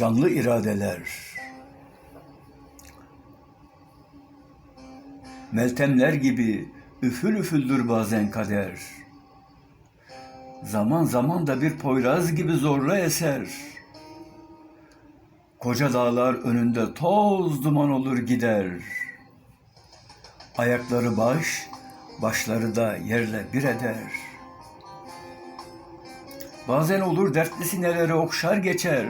canlı iradeler. Meltemler gibi üfül üfüldür bazen kader. Zaman zaman da bir poyraz gibi zorla eser. Koca dağlar önünde toz duman olur gider. Ayakları baş, başları da yerle bir eder. Bazen olur dertli sinelere okşar geçer.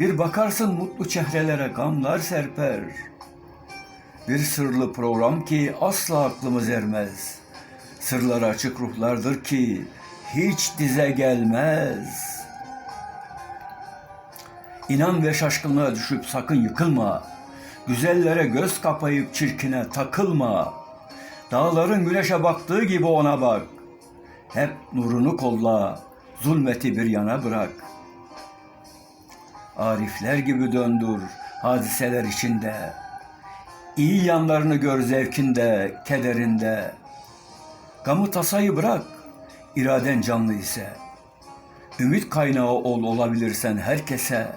Bir bakarsın mutlu çehrelere gamlar serper. Bir sırlı program ki asla aklımız ermez. Sırları açık ruhlardır ki hiç dize gelmez. İnan ve şaşkınlığa düşüp sakın yıkılma. Güzellere göz kapayıp çirkine takılma. Dağların güneşe baktığı gibi ona bak. Hep nurunu kolla, zulmeti bir yana bırak. Arifler gibi döndür hadiseler içinde. İyi yanlarını gör zevkinde, kederinde. Gamı tasayı bırak, iraden canlı ise. Ümit kaynağı ol olabilirsen herkese.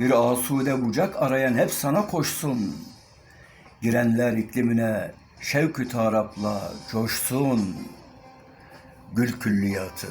Bir asude bucak arayan hep sana koşsun. Girenler iklimine şevkü tarapla coşsun. Gül külliyatı.